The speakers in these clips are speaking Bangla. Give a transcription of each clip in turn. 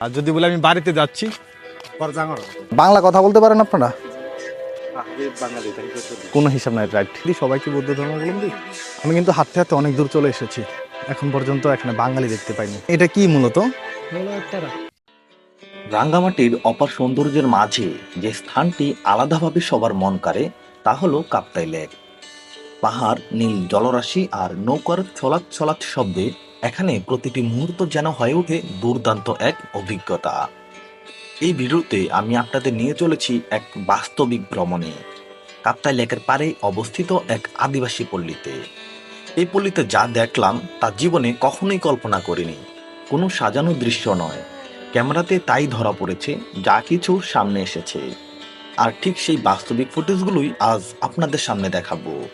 আর যদি বলে আমি বাড়িতে যাচ্ছি বাংলা কথা বলতে পারেন আপনারা? বাঙালি কোনো হিসাব নাই রাইট। সবাই কি বৌদ্ধ ধর্মাবলম্বী আমি কিন্তু হাঁটতে হাঁটতে অনেক দূর চলে এসেছি। এখন পর্যন্ত এখানে বাঙালি দেখতে পাইনি। এটা কি মূলত? রাঙ্গামাটির অপার সৌন্দর্যের মাঝে যে স্থানটি আলাদাভাবে সবার মন কাড়ে তা হলো কাপ্তাই লেক। পাহাড় নীল জলরাশি আর নৌকার ছলাৎ ছলাৎ শব্দে এখানে প্রতিটি মুহূর্ত যেন হয়ে ওঠে দুর্দান্ত এক অভিজ্ঞতা। এই ভিডিওতে আমি আপনাদের নিয়ে চলেছি এক বাস্তবিক ভ্রমণে, কাপ্তাই লেকের পাড়ে অবস্থিত এক আদিবাসী পল্লীতে। এই পল্লীতে যা দেখলাম তা জীবনে কখনোই কল্পনা করিনি। কোনো সাজানো দৃশ্য নয়। ক্যামেরাতে তাই ধরা পড়েছে, যা কিছু সামনে এসেছে। আর ঠিক সেই বাস্তবিক ফুটেজগুলোই আজ আপনাদের সামনে দেখাবো।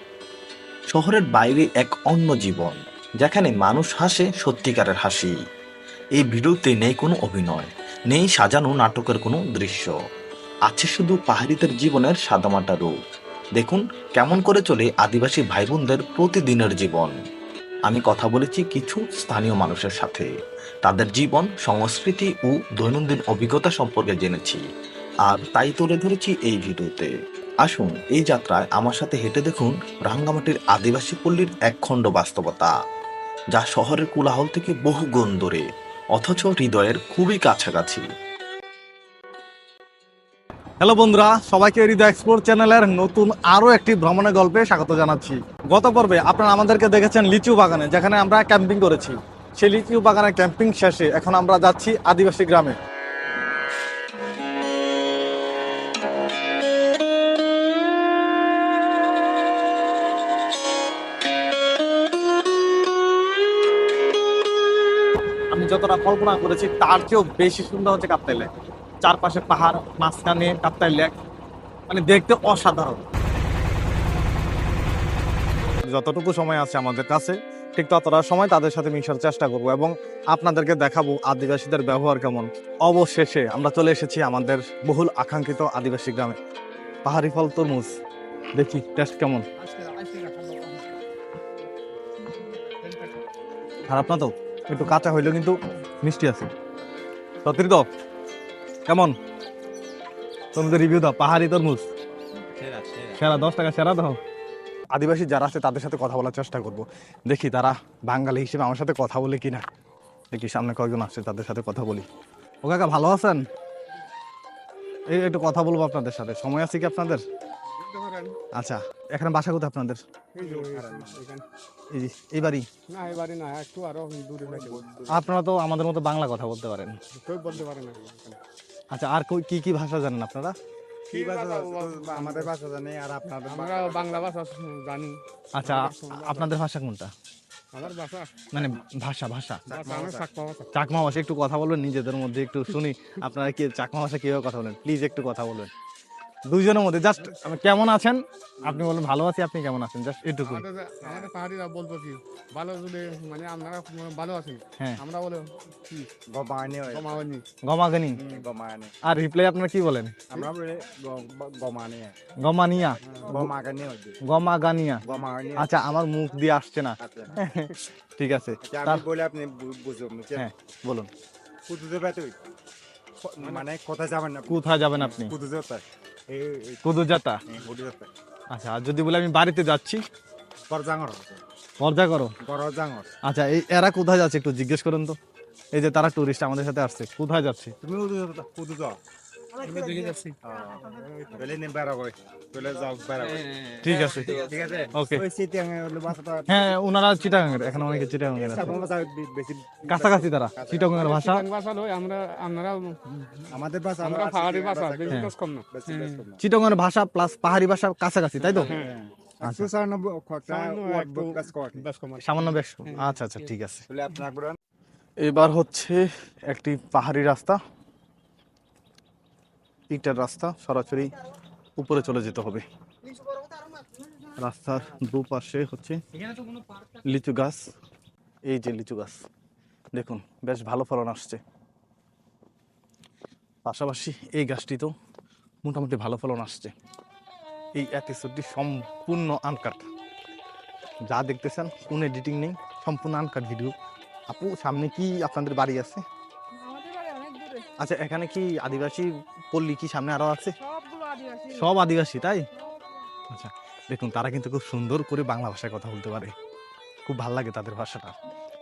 শহরের বাইরে এক অন্য জীবন। যেখানে মানুষ হাসে সত্যিকারের হাসি। এই ভিডিওতে নেই কোনো অভিনয়, নেই সাজানো নাটকের কোনো দৃশ্য। আছে শুধু পাহাড়িদের জীবনের সাদামাটা রূপ। দেখুন কেমন করে চলে আদিবাসী ভাই বোনদের প্রতিদিনের জীবন। আমি কথা বলেছি কিছু স্থানীয় মানুষের সাথে। তাদের জীবন, সংস্কৃতি ও দৈনন্দিন অভিজ্ঞতা সম্পর্কে জেনেছি। আর তাই তুলে ধরেছি এই ভিডিওতে। আসুন এই যাত্রায় আমার সাথে হেঁটে দেখুন রাঙ্গামাটির আদিবাসী পল্লীর একখণ্ড বাস্তবতা। যা শহরের কোলাহল থেকে বহু গুণ দূরে, অথচ হৃদয়ের খুবই কাছাকাছি। হ্যালো বন্ধুরা, সবাইকে হৃদয় এক্সপ্লোর চ্যানেলের নতুন আরও একটি ভ্রমণের গল্পে স্বাগত জানাচ্ছি। গত পর্বে আপনারা আমাদেরকে দেখেছেন লিচু বাগানে, যেখানে আমরা ক্যাম্পিং করেছি। সেই লিচু বাগানে ক্যাম্পিং শেষে এখন আমরা যাচ্ছি আদিবাসী গ্রামে। যতটা কল্পনা করেছি, তার চেয়েও বেশি সুন্দর হচ্ছে কাপ্তাই লেক। চারপাশে পাহাড়, মাঝখানে কাপ্তাই লেক। মানে দেখতে অসাধারণ। যতটুকু সময় আছে আমাদের কাছে, ঠিক ততটা সময় তাদের সাথে মিশার চেষ্টা করব এবং আপনাদেরকে দেখাবো আদিবাসীদের ব্যবহার কেমন। অবশেষে আমরা চলে এসেছি আমাদের বহুল আকাঙ্ক্ষিত আদিবাসী গ্রামে। পাহাড়ি ফল, তরমুজ। দেখি টেস্ট কেমন? খারাপ না তো? একটু কাঁচা হইলেও কিন্তু মিষ্টি আছে। সত্যি তো? কেমন? তোমাদের রিভিউ দাও, পাহাড়ি তরমুজ। সেরা, দশ টাকা সেরা দাও। আদিবাসী যারা আছে, তাদের সাথে কথা বলার চেষ্টা করব। দেখি তারা বাঙালি হিসেবে আমার সাথে কথা বলে কিনা। দেখি সামনে কয়েকজন আসছে তাদের সাথে কথা বলি। ও কাকা, ভালো আছেন? এই একটু কথা বলব আপনাদের সাথে। সময় আছে কি আপনাদের? আচ্ছা এখানে বাসা কোথায় আপনাদের? এই যে এই বাড়ি? না একটু আরও দূরে আপনারা তো আমাদের মতো বাংলা কথা বলতে পারেন। কেউ বলতে পারে না আচ্ছা আর কি কি ভাষা জানেন আপনারা? কি ভাষা আমাদের ভাষা জানি আর আপনাদের আমরা বাংলা ভাষা জানি। আচ্ছা আপনাদের ভাষা কোনটা? মানে ভাষা ভাষা। ভাষা ভাষা। চাকমা ভাষা একটু কথা বলবেন নিজেদের মধ্যে একটু শুনি। আপনারা কি চাকমা ভাষা কীভাবে কথা বলেন? প্লিজ একটু কথা বলবেন। দুইজনের মধ্যে জাস্ট কেমন আছেন? আপনি বলেন ভালো আছি আপনি কেমন আছেন? জাস্ট এটুকু আমাদের পাহাড়িরা বলতো কি ভালো যদি মানে আপনারা ভালো আছেন হ্যাঁ। আমরা বলে কি? গমানি হয় কমাওনি গমাগানি? গমানি আর রিপ্লাই আপনারা কি বলেন? আমরা বলে গমানি গমানিয়া। গমাগানি হয় গমাগানিয়া। গমাগানি আচ্ছা আমার মুখ দিয়ে আসছে না। আচ্ছা ঠিক আছে। আচ্ছা, আমি তার- বলে আপনি বুঝুন হ্যাঁ বলুন। কুদুতে পাতে মানে কোথায় যাবেন না কোথায় যাবেন আপনি? কুদুতে পাতে এই এই- কুদু যাতা এই কুদুতে পাতে আচ্ছা আর যদি বলে আমি বাড়িতে যাচ্ছি? মজা করো? আচ্ছা এই এরা কোথায় যাচ্ছে একটু জিজ্ঞেস করুন তো। এই যে তারা টুরিস্ট আমাদের সাথে আসছে কোথায় যাচ্ছে? তুমি ঠিক আছে। ওকে। ভাষাটা হ্যাঁ ওনারা এখানে অনেকে ভাষা কাছাকাছি তারা চিটাগাঙ্গের ভাষা। ভাষা লই আমরা আপনারা আমাদের ভাষা আমরা পাহাড়ি ভাষা বেশি হ্যাঁ। কম না। বেশি বেশি কম না। চিটাগাঙ্গের ভাষা প্লাস পাহাড়ি ভাষা কাছাকাছি তাই তো? সামান্য আর কি। সামান্য আচ্ছা আচ্ছা ঠিক আছে। বলে আপনার করে এবার হচ্ছে একটি পাহাড়ি রাস্তা। ইটের রাস্তা সরাসরি উপরে চলে যেতে হবে। রাস্তার দুপাশে হচ্ছে লিচু গাছ। এই যে লিচু গাছ দেখুন বেশ ভালো ফলন আসছে। পাশাপাশি এই গাছটি তো মোটামুটি ভালো ফলন আসছে। এই এপিসোডটি সম্পূর্ণ আনকাট যা দেখতেছেন কোনো এডিটিং নেই সম্পূর্ণ আনকাট ভিডিও আপু সামনে কি আপনাদের বাড়ি আছে? আচ্ছা এখানে কি আদিবাসী পল্লী কি সামনে আরও আছে? সব আদিবাসী তাই? আচ্ছা দেখুন তারা কিন্তু খুব সুন্দর করে বাংলা ভাষায় কথা বলতে পারে। খুব ভালো লাগে তাদের ভাষাটা।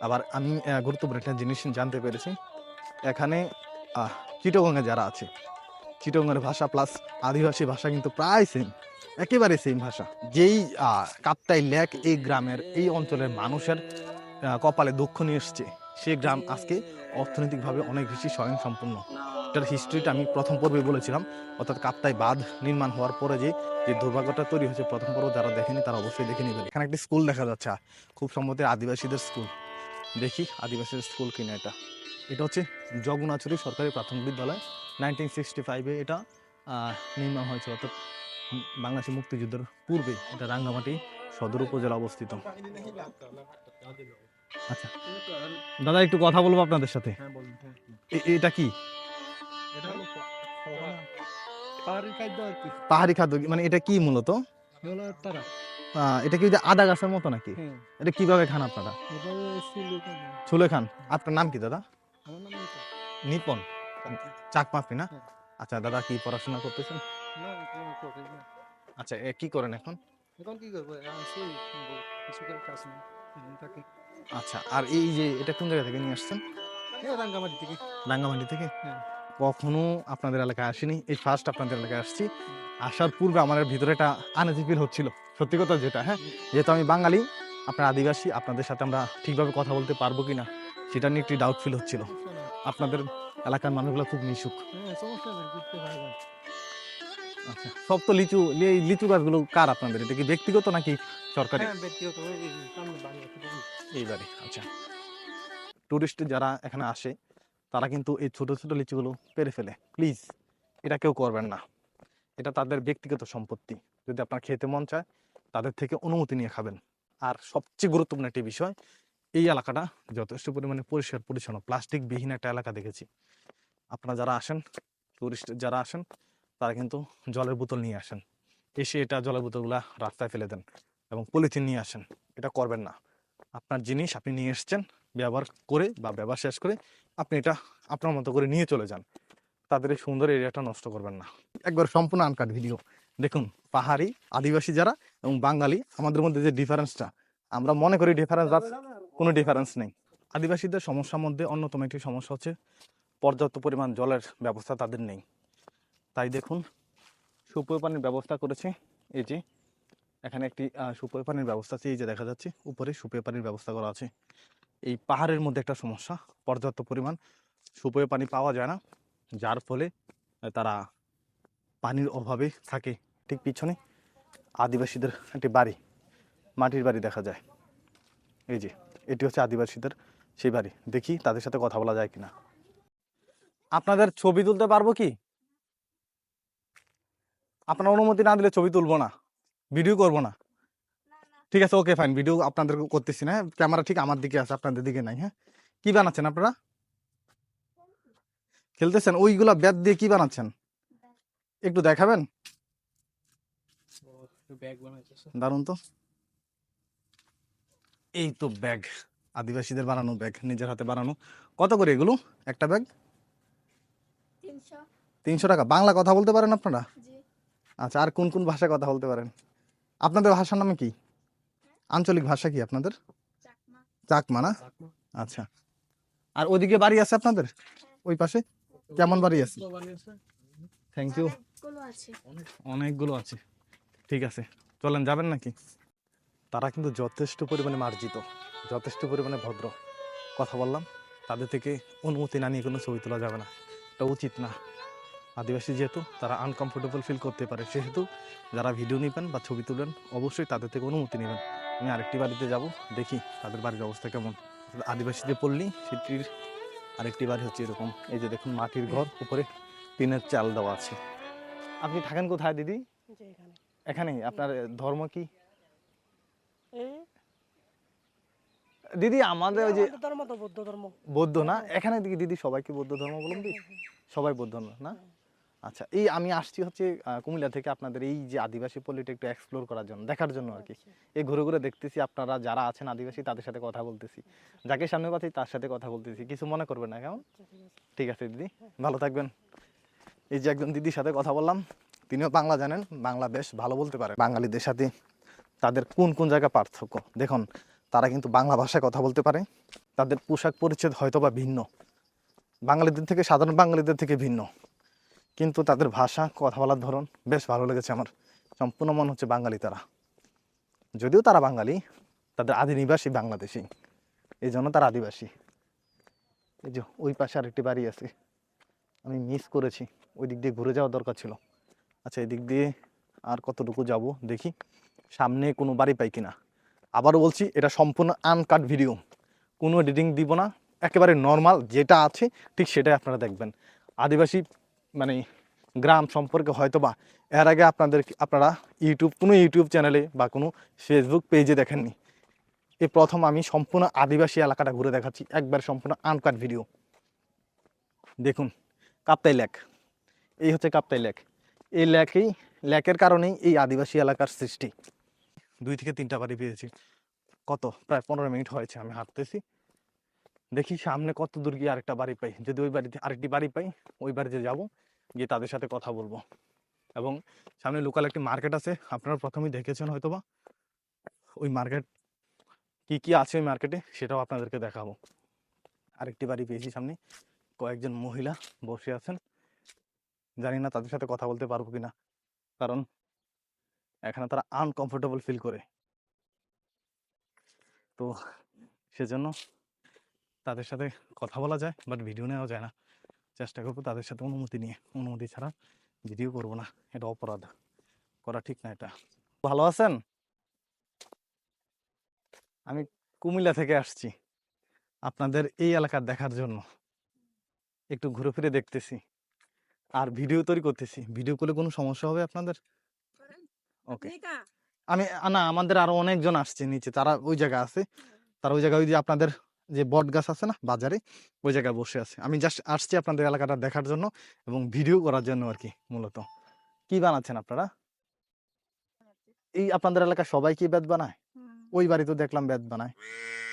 আবার আমি গুরুত্বপূর্ণ একটা জিনিস জানতে পেরেছি। এখানে চিটগঙ্গে যারা আছে চিটগঙ্গের ভাষা প্লাস আদিবাসী ভাষা কিন্তু প্রায় সেম একেবারে সেম ভাষা। যেই আহ, কাপ্তাই লেক এই গ্রামের এই অঞ্চলের মানুষের কপালে দুঃখ নিয়ে এসছে সেই গ্রাম আজকে অর্থনৈতিকভাবে অনেক বেশি স্বয়ংসম্পূর্ণ। এটার হিস্ট্রিটা আমি প্রথম পর্বে বলেছিলাম। অর্থাৎ কাপ্তাই বাঁধ নির্মাণ হওয়ার পরে যে যে দুর্ভাগ্যটা তৈরি হয়েছে প্রথম পর্ব যারা দেখেনি তারা অবশ্যই দেখে নেবেন এখানে একটি স্কুল দেখা যাচ্ছে খুব সম্ভবত আদিবাসীদের স্কুল দেখি আদিবাসীদের স্কুল কিনা এটা। এটা হচ্ছে জগুনাচুরি সরকারি প্রাথমিক বিদ্যালয়। নাইনটিন সিক্সটি ফাইভে এটা আহ, নির্মাণ হয়েছিল অর্থাৎ বাংলাদেশের মুক্তিযুদ্ধের পূর্বে এটা রাঙ্গামাটি সদর উপজেলা অবস্থিত। আচ্ছা। দাদা একটু কথা বলব আপনাদের সাথে। হ্যাঁ এটা কি? পাহাড়ি খাদ্য আর কি। পাহাড়ি খাদ্য? মানে এটা কি মূলত? এটা কি আদা গাছের মতো নাকি? হ্যাঁ। এটা কীভাবে খান আপনারা? ছুলে খান। আপনার নাম কি দাদা। নিপন। চাকমাপি না? হ্যাঁ। আচ্ছা দাদা কি পড়াশোনা করতেছেন। আচ্ছা কি করেন এখন? এখন কি করব? কিছু করে কাজ নেই আচ্ছা আর এই যে এটা কোন জায়গা থেকে নিয়ে আসছেন? রাঙ্গামাটি থেকে। রাঙ্গামাটি থেকে? হ্যাঁ। কখনো আপনাদের এলাকায় আসিনি। এই ফার্স্ট আপনাদের এলাকায় আসছি। আসার পূর্বে আমার ভিতরে একটা আনাজি ফিল হচ্ছিল। সত্যি কথা যেটা হ্যাঁ? যেহেতু আমি বাঙালি আপনার আদিবাসী আপনাদের সাথে আমরা ঠিকভাবে কথা বলতে পারব কিনা সেটা নিয়ে একটি ডাউট ফিল হচ্ছিল। আপনাদের এলাকার মানুষগুলো খুব মিশুক আচ্ছা সব তো লিচু এই লিচু গাছগুলো কার আপনাদের? এটা কি ব্যক্তিগত নাকি সরকারি? হ্যাঁ। এইবারে আচ্ছা। টুরিস্ট যারা এখানে আসে তারা কিন্তু এই ছোট ছোট লিচুগুলো পেরে ফেলে। প্লিজ, এটা কেউ করবেন না। এটা তাদের ব্যক্তিগত সম্পত্তি। যদি আপনার খেতে মন চায়, তাদের থেকে অনুমতি নিয়ে খাবেন। আর সবচেয়ে গুরুত্বপূর্ণ একটি বিষয়, এই এলাকাটা যথেষ্ট পরিমাণে পরিষ্কার, পরিচ্ছন্ন, প্লাস্টিকবিহীন একটা এলাকা দেখেছি। আপনারা যারা আসেন টুরিস্ট যারা আসেন, তারা কিন্তু জলের বোতল নিয়ে আসেন। এসে এটা জলের বোতলগুলা রাস্তায় ফেলে দেন এবং পলিথিন নিয়ে আসেন। এটা করবেন না। আপনার জিনিস আপনি নিয়ে এসছেন, ব্যবহার করে বা ব্যবহার শেষ করে আপনি এটা আপনার মতো করে নিয়ে চলে যান। তাদের এই সুন্দর এরিয়াটা নষ্ট করবেন না। একবার সম্পূর্ণ আনকাট ভিডিও দেখুন, পাহাড়ি, আদিবাসী যারা এবং বাঙালি, আমাদের মধ্যে যে ডিফারেন্সটা আমরা মনে করি ডিফারেন্স আছে কোনো ডিফারেন্স নেই। আদিবাসীদের সমস্যার মধ্যে অন্যতম একটি সমস্যা হচ্ছে, পর্যাপ্ত পরিমাণ জলের ব্যবস্থা তাদের নেই। তাই দেখুন, সুপেয় পানির ব্যবস্থা করেছে। এই যে, এখানে একটি সুপেয় পানির ব্যবস্থা আছে। এই যে দেখা যাচ্ছে, উপরে সুপেয় পানির ব্যবস্থা করা আছে। এই পাহাড়ের মধ্যে একটা সমস্যা, পর্যাপ্ত পরিমাণ সুপেয় পানি পাওয়া যায় না। যার ফলে তারা পানির অভাবে থাকে ঠিক পিছনে। আদিবাসীদের একটি বাড়ি, মাটির বাড়ি দেখা যায়। এই যে, এটি হচ্ছে আদিবাসীদের সেই বাড়ি। দেখি তাদের সাথে কথা বলা যায় কিনা। আপনাদের ছবি তুলতে পারব কি? আপনার অনুমতি না দিলে ছবি তুলবো না, ভিডিও করব না। ঠিক আছে ওকে ফাইন ভিডিও আপনাদের করতেছি না? ক্যামেরা ঠিক আমার দিকে আছে আপনাদের দিকে নাই হ্যাঁ? কি বানাচ্ছেন আপনারা? খেলতেছেন? ওইগুলা ব্যাট দিয়ে কি বানাচ্ছেন? একটু দেখাবেন? দারুণ তো। এই তো ব্যাগ আদিবাসীদের বানানো ব্যাগ নিজের হাতে বানানো। কত করে এগুলো? একটা ব্যাগ তিনশো। টাকা। বাংলা কথা বলতে পারেন আপনারা? আচ্ছা আর কোন কোন ভাষায় কথা বলতে পারেন? আপনাদের ভাষার নামে কি? আঞ্চলিক ভাষা কি আপনাদের? চাকমা। চাকমা না? আচ্ছা। আর ওদিকে বাড়ি আছে আপনাদের? ওই পাশে? কেমন বাড়ি আছে? থ্যাংক ইউ অনেকগুলো আছে। ঠিক আছে। চলেন যাবেন নাকি? তারা কিন্তু যথেষ্ট পরিমাণে মার্জিত যথেষ্ট পরিমাণে ভদ্র। কথা বললাম তাদের থেকে অনুমতি না নিয়ে কোনো ছবি তোলা যাবে না। এটা উচিত না। আদিবাসী যেহেতু তারা আনকমফোর্টেবল ফিল করতে পারে। সেহেতু যারা ভিডিও নেবেন বা ছবি তুলবেন অবশ্যই তাদের থেকে অনুমতি নেবেন। আমি আরেকটি বাড়িতে যাব দেখি তাদের বাড়ির অবস্থা কেমন। আদিবাসী যে পল্লী সেটির আরেকটি বাড়ি হচ্ছে এরকম। এই যে দেখুন মাটির ঘর উপরে টিনের চাল দেওয়া আছে। আপনি থাকেন কোথায় দিদি? এখানে। এখানেই আপনার ধর্ম কি? দিদি আমাদের ওই যে ধর্ম তো বৌদ্ধ ধর্ম। বৌদ্ধ না? এখানে দিদি সবাই কি বৌদ্ধ ধর্মাবলম্বী সবাই বৌদ্ধ না? না? আচ্ছা এই আমি আসছি হচ্ছে কুমিল্লা থেকে আপনাদের এই যে আদিবাসী পল্লীটা একটু এক্সপ্লোর করার জন্য দেখার জন্য আর কি। এই ঘুরে ঘুরে দেখতেছি আপনারা যারা আছেন আদিবাসী তাদের সাথে কথা বলতেছি। যাকে সামনে পাচ্ছি তার সাথে কথা বলতেছি। কিছু মনে করবেন না কেমন? ঠিক আছে। দিদি। ভালো থাকবেন। এই যে একজন দিদির সাথে কথা বললাম তিনিও বাংলা জানেন বাংলা বেশ ভালো বলতে পারে। বাঙালিদের সাথে তাদের কোন কোন জায়গা পার্থক্য? দেখুন তারা কিন্তু বাংলা ভাষায় কথা বলতে পারে। তাদের পোশাক পরিচ্ছেদ হয়তো বা ভিন্ন। বাঙালিদের থেকে সাধারণ বাঙালিদের থেকে ভিন্ন। কিন্তু তাদের ভাষা, কথা বলার ধরন বেশ ভালো লেগেছে আমার। সম্পূর্ণ মনে হচ্ছে বাঙালি তারা। যদিও তারা বাঙালি, তাদের আদি নিবাসী বাংলাদেশি। এই জন্য তারা আদিবাসী। এই যে ওই পাশে আরেকটি বাড়ি আছে, আমি মিস করেছি। ওই দিক দিয়ে ঘুরে যাওয়া দরকার ছিল। আচ্ছা এই দিক দিয়ে আর কতটুকু যাব দেখি। সামনে কোনো বাড়ি পাই কিনা। আবারও বলছি, এটা সম্পূর্ণ আনকাট ভিডিও কোনো এডিটিং দিব না। একেবারে নর্মাল যেটা আছে, ঠিক সেটাই আপনারা দেখবেন। আদিবাসী মানে গ্রাম সম্পর্কে হয়তো বা এর আগে আপনাদের আপনারা ইউটিউব, কোনো ইউটিউব চ্যানেলে বা কোনো ফেসবুক পেজে দেখেননি? এই প্রথম আমি সম্পূর্ণ আদিবাসী এলাকাটা ঘুরে দেখাচ্ছি, একবার সম্পূর্ণ আনকাট ভিডিও দেখুন, কাপ্তাই লেক এই হচ্ছে কাপ্তাই লেক এই লেকেই লেকের কারণেই এই আদিবাসী এলাকার সৃষ্টি। দুই থেকে তিনটা বাড়ি পেয়েছি। কত? প্রায় পনেরো মিনিট হয়েছে, আমি হাঁটতেছি। দেখি সামনে কত দূর গিয়ে আরেকটা বাড়ি পাই। যদি ওই বাড়িতে আরেকটি বাড়ি পাই, ওই বাড়িতে যাব, গিয়ে তাদের সাথে কথা বলব। এবং সামনে লোকাল একটি মার্কেট আছে, আপনারা প্রথমেই দেখেছেন হয়তোবা। ওই মার্কেট কি কি আছে ওই মার্কেটে সেটাও আপনাদেরকে দেখাবো। আরেকটি বাড়ি পেয়েছি সামনে, কয়েকজন মহিলা বসে আছেন। জানি না তাদের সাথে কথা বলতে পারব কিনা, কারণ এখানে তারা আনকমফোর্টেবল ফিল করে। তো সেজন্য তাদের সাথে কথা বলা যায় বাট ভিডিও নেওয়া যায় না। চেষ্টা করব তাদের সাথে অনুমতি নিয়ে। অনুমতি ছাড়া ভিডিও করব না। এটা অপরাধ। করা ঠিক না এটা। ভালো আছেন? আমি কুমিল্লা থেকে আসছি। আপনাদের এই এলাকার দেখার জন্য। একটু ঘুরে ফিরে দেখতেছি। আর ভিডিও তৈরি করতেছি। ভিডিও করলে কোনো সমস্যা হবে আপনাদের? ওকে আমি না আমাদের আরও অনেকজন আসছে নিচে। তারা ওই জায়গা আছে। তারা ওই জায়গায় ওই যে আপনাদের যে বট গাছ আছে না বাজারে ওই জায়গায় বসে আছে। আমি জাস্ট আসছি আপনাদের এলাকাটা দেখার জন্য এবং ভিডিও করার জন্য আর কি মূলত। কি বানাচ্ছেন আপনারা? এই আপনাদের এলাকা সবাই কি বেদ বানায়? ওই বাড়ি তো দেখলাম বেদ বানায়।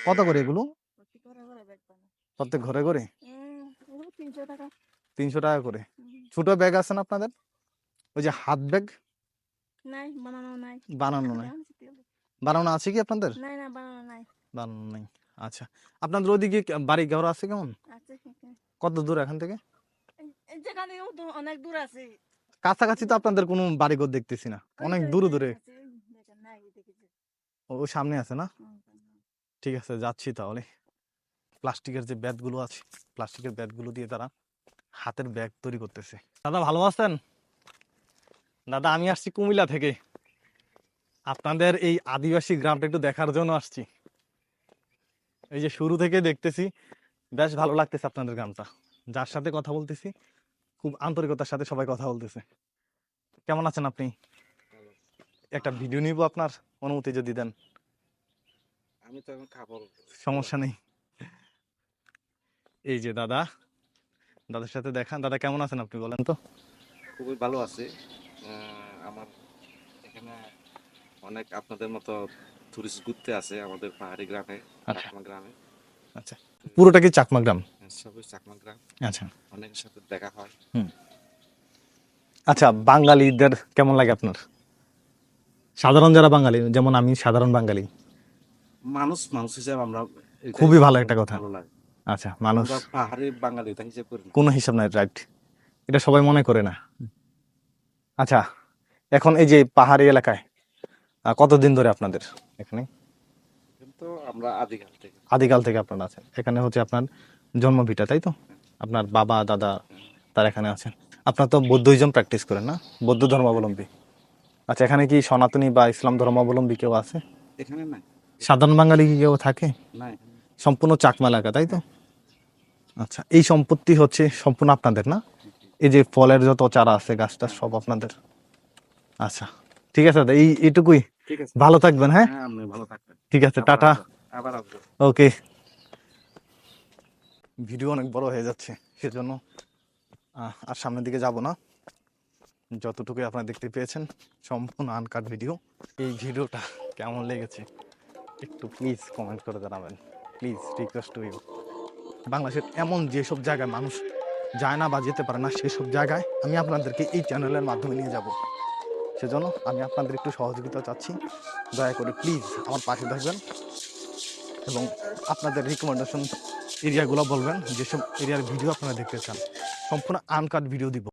কত করে এগুলো? প্রত্যেক ঘরে ঘরে তিনশো টাকা। করে। ছোট ব্যাগ আছে না আপনাদের? ওই যে হাত ব্যাগ বানানো নাই। বানানো নাই। বানানো আছে কি আপনাদের? বানানো নাই। আচ্ছা। আপনাদের ওদিকে বাড়ি ঘর আছে কেমন? কত দূর এখান থেকে? অনেক দূর আছে। কাছাকাছি তো আপনাদের কোনো বাড়ি ঘর দেখতেছি না। অনেক দূরে দূরে। ও সামনে আছে না? ঠিক আছে যাচ্ছি তাহলে। প্লাস্টিকের যে ব্যাগগুলো আছে প্লাস্টিকের ব্যাগগুলো দিয়ে তারা হাতের ব্যাগ তৈরি করতেছে। দাদা ভালো আছেন? দাদা আমি আসছি কুমিল্লা থেকে। আপনাদের এই আদিবাসী গ্রামটা একটু দেখার জন্য আসছি। এই যে শুরু থেকে দেখতেছি বেশ ভালো লাগতেছে আপনাদের গ্রামটা যার সাথে কথা বলতেছি খুব আন্তরিকতার সাথে সবাই কথা বলতেছে। কেমন আছেন আপনি? একটা ভিডিও নিব আপনার অনুমতি যদি দেন। আমি তো এখন খাব। সমস্যা নেই। এই যে দাদা দাদার সাথে দেখা। দাদা কেমন আছেন আপনি বলেন তো? খুবই ভালো আছে। আমার এখানে অনেক আপনাদের মতো টুরিস্ট ঘুরতে আছে আমাদের পাহাড়ি গ্রামে আচ্ছা। চাকমা গ্রামে। আচ্ছা। পুরোটা কি চাকমা গ্রাম? সবই চাকমা গ্রাম। আচ্ছা। অনেকের সাথে দেখা হয়। আচ্ছা বাঙালিদের কেমন লাগে আপনার? সাধারণ যারা বাঙালি যেমন আমি সাধারণ বাঙালি। মানুষ মানুষ হিসেবে আমরা খুবই ভালো একটা কথা। আচ্ছা মানুষ পাহাড়ি বাঙালি হিসেবে করি কোনো হিসাব নাই রাইট। এটা সবাই মনে করে না। আচ্ছা এখন এই যে পাহাড়ি এলাকায় কতদিন ধরে আপনাদের এখানে? কিন্তু আমরা আদিকাল থেকে। আদিকাল থেকে আপনারা আছেন। এখানে হচ্ছে আপনার জন্মভিটা তাই তো? আপনার বাবা দাদা তার এখানে আছেন। আপনার তো বৌদ্ধইজম প্র্যাকটিস করেন না? বৌদ্ধ ধর্মাবলম্বী। আচ্ছা এখানে কি সনাতনী বা ইসলাম ধর্মাবলম্বী কেউ আছে? এখানে নাই। সাধারণ বাঙালি কি কেউ থাকে? নাই। সম্পূর্ণ চাকমা এলাকা তাই তো? আচ্ছা এই সম্পত্তি হচ্ছে সম্পূর্ণ আপনাদের না? এই যে ফলের যত চারা আছে গাছটা সব আপনাদের। আচ্ছা ঠিক আছে দাদা এই এইটুকুই। ঠিক আছে। ভালো থাকবেন হ্যাঁ? হ্যাঁ আপনি ভালো থাকবেন। ঠিক আছে টাটা। আবার আসব। ওকে। ভিডিও অনেক বড় হয়ে যাচ্ছে সেজন্য আর সামনের দিকে যাব না। যতটুকু আপনারা দেখতে পেয়েছেন সম্পূর্ণ আনকাট ভিডিও এই ভিডিওটা কেমন লেগেছে একটু প্লিজ কমেন্ট করে জানাবেন। প্লিজ রিকোয়েস্ট টু ইউ বাংলাদেশের এমন যেসব জায়গায় মানুষ যায় না বা যেতে পারে না সেসব জায়গায় আমি আপনাদেরকে এই চ্যানেলের মাধ্যমে নিয়ে যাব। সেজন্য আমি আপনাদের একটু সহযোগিতা চাচ্ছি। দয়া করে প্লিজ আমার পাশে থাকবেন এবং আপনাদের রিকমেন্ডেশন এরিয়াগুলো বলবেন, যেসব এরিয়ার ভিডিও আপনারা দেখতে চান। সম্পূর্ণ আনকাট ভিডিও দিব।